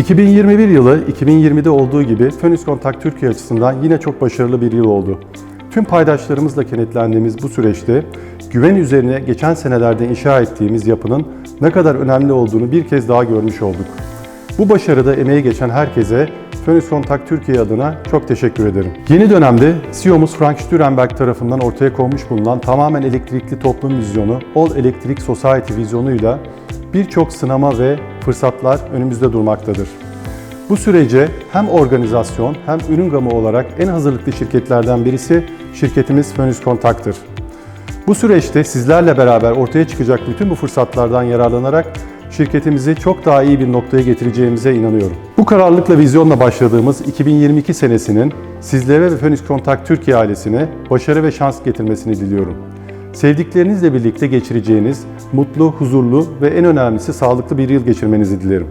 2021 yılı 2020'de olduğu gibi Phoenix Contact Türkiye açısından yine çok başarılı bir yıl oldu. Tüm paydaşlarımızla kenetlendiğimiz bu süreçte güven üzerine geçen senelerde inşa ettiğimiz yapının ne kadar önemli olduğunu bir kez daha görmüş olduk. Bu başarıda emeği geçen herkese Phoenix Contact Türkiye adına çok teşekkür ederim. Yeni dönemde CEO'muz Frank Stürenberg tarafından ortaya konmuş bulunan tamamen elektrikli toplum vizyonu, All Electric Society vizyonuyla birçok sınama ve fırsatlar önümüzde durmaktadır. Bu sürece hem organizasyon hem ürün gamı olarak en hazırlıklı şirketlerden birisi şirketimiz Phoenix Contact'tır. Bu süreçte sizlerle beraber ortaya çıkacak bütün bu fırsatlardan yararlanarak şirketimizi çok daha iyi bir noktaya getireceğimize inanıyorum. Bu kararlılıkla vizyonla başladığımız 2022 senesinin sizlere ve Phoenix Contact Türkiye ailesine başarı ve şans getirmesini diliyorum. Sevdiklerinizle birlikte geçireceğiniz mutlu, huzurlu ve en önemlisi sağlıklı bir yıl geçirmenizi dilerim.